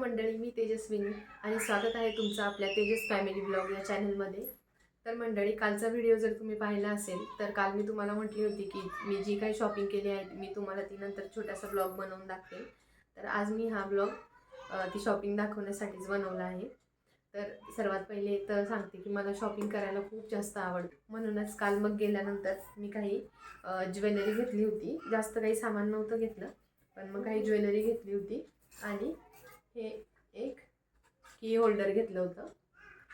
मंडळी मी तेजस्विनी आणि स्वागत आहे तुमचं आपल्या तेजस फॅमिली ब्लॉग या चॅनलमध्ये. तर मंडळी कालचा व्हिडिओ जर तुम्ही पाहिला असेल तर काल मी तुम्हाला म्हटली होती की मी जी काही शॉपिंग केली आहे मी तुम्हाला ती नंतर छोटासा ब्लॉग बनवून दाखवेल तर आज मी हा ब्लॉग ती शॉपिंग दाखवण्यासाठीच बनवला आहे. तर सर्वात पहिले तर सांगते की मला शॉपिंग करायला खूप जास्त आवडतं. म्हणूनच काल मग गेल्यानंतर मी काही ज्वेलरी घेतली होती. जास्त काही सामान नव्हतं घेतलं पण मग काही ज्वेलरी घेतली होती आणि की होल्डर घेतलं होतं.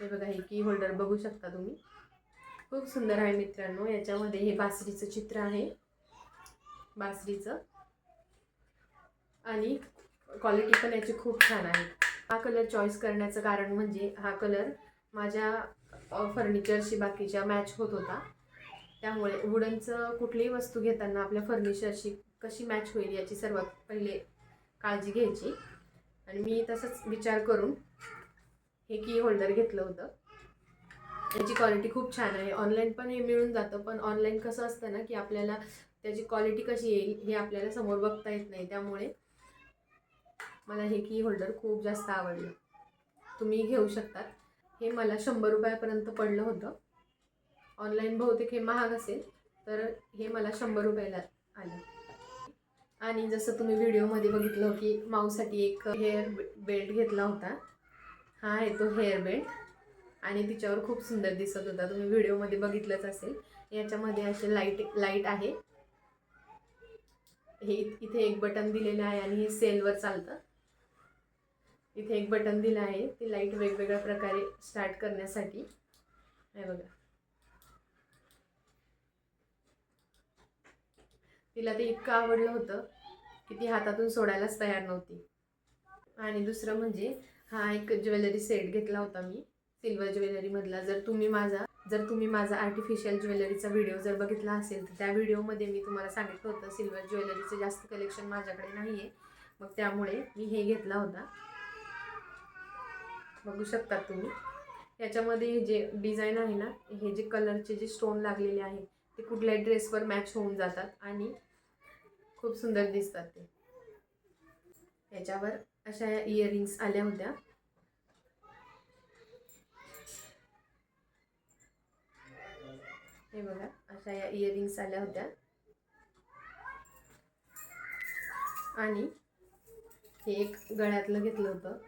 हे बघा हे की होल्डर बघू शकता तुम्ही. खूप सुंदर आहे मित्रांनो याच्यामध्ये हे बासरीचं चित्र आहे. बासरीचं. आणि क्वालिटी पण याची खूप छान आहे. हा कलर चॉईस करण्याचं कारण म्हणजे हा कलर माझ्या फर्निचरशी बाकीच्या मॅच होत होता. त्यामुळे वुडनचं कुठलीही वस्तू घेताना आपल्या फर्निचरशी कशी मॅच होईल याची सर्वात पहिले काळजी घ्यायची. आणि मी तसंच विचार करून हे की होल्डर घेतलं होतं. याची क्वालिटी खूप छान आहे. ऑनलाईन पण हे मिळून जातं पण ऑनलाईन कसं असतं ना की आपल्याला त्याची क्वालिटी कशी येईल हे आपल्याला समोर बघता येत नाही. त्यामुळे मला हे की होल्डर खूप जास्त आवडलं. तुम्ही घेऊ शकतात. हे मला शंभर रुपयापर्यंत पडलं होतं. ऑनलाईन बहुतेक हे महाग असेल तर हे मला शंभर रुपयाला आलं. आणि जसं तुम्ही व्हिडिओमध्ये बघितलं की माऊसाठी एक हेअर बेल्ट घेतला होता. हा आहे तो हेअर बेल्ट आणि तिच्यावर खूप सुंदर दिसत होता. तुम्ही व्हिडिओमध्ये बघितलंच असेल. याच्यामध्ये असे लाइट लाइट आहे. हे इथे एक बटन दिलेलं आहे आणि हे सेलवर चालतं. इथे एक बटन दिलं आहे. ते लाइट वेगवेगळ्या प्रकारे स्टार्ट करण्यासाठी. हे बघा. तिला ते इतकं आवडलं होतं की ती हातातून सोडायलाच तयार नव्हती. आणि दुसरं म्हणजे हा एक ज्वेलरी सेट घेतला होता मी. सिल्वर ज्वेलरीमधला जर तुम्ही माझा जर तुम्ही माझा आर्टिफिशियल ज्वेलरीचा व्हिडिओ जर बघितला असेल तर त्या व्हिडिओमध्ये मी तुम्हाला सांगितलं होतं सिल्वर ज्वेलरीचं जास्त कलेक्शन माझ्याकडे नाही आहे मग त्यामुळे मी हे घेतला होता. बघू शकतात तुम्ही. याच्यामध्ये हे जे डिझाईन आहे ना हे जे कलरचे जे स्टोन लागलेले आहेत ते कुठल्याही ड्रेसवर मॅच होऊन जातात आणि खूप सुंदर दिसतात ते. ह्याच्यावर अशा इयरिंग्स आल्या होत्या. हे बघा अशा या इयरिंग्स आल्या होत्या. आणि हे एक गळ्यातलं घेतलं होतं.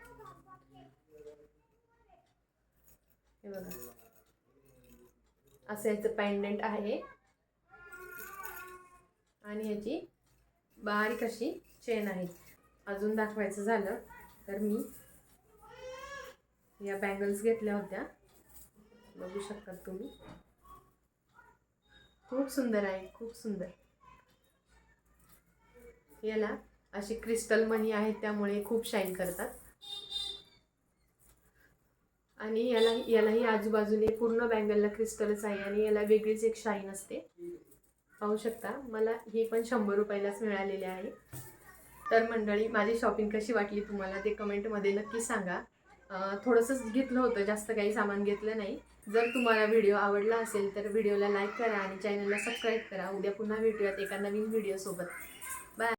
हे बघा. असं याचं पॅन्डंट आहे. आणि ह्याची बारीक अशी चेन आहे. अजून दाखवायचं झालं तर मी या बँगल्स घेतल्या होत्या. बघू शकतात तुम्ही. खूप सुंदर आहे खूप सुंदर. याला अशी क्रिस्टल मनी आहेत त्यामुळे खूप शाईन करतात. आणि याला यालाही आजूबाजूने पूर्ण बँगलला क्रिस्टलच आहे आणि याला वेगळीच एक शाईन असते. पाहू शकता मला हे पण शंभर रुपयालाच मिळालेले आहे. तर मंडळी माझी शॉपिंग कशी वाटली तुम्हाला ते कमेंटमध्ये नक्की सांगा. थोडंसंच घेतलं होतं जास्त काही सामान घेतलं नाही. जर तुम्हाला व्हिडिओ आवडला असेल तर व्हिडिओला लाईक करा आणि चॅनलला सबस्क्राईब करा. उद्या पुन्हा भेटूयात एका नवीन व्हिडिओसोबत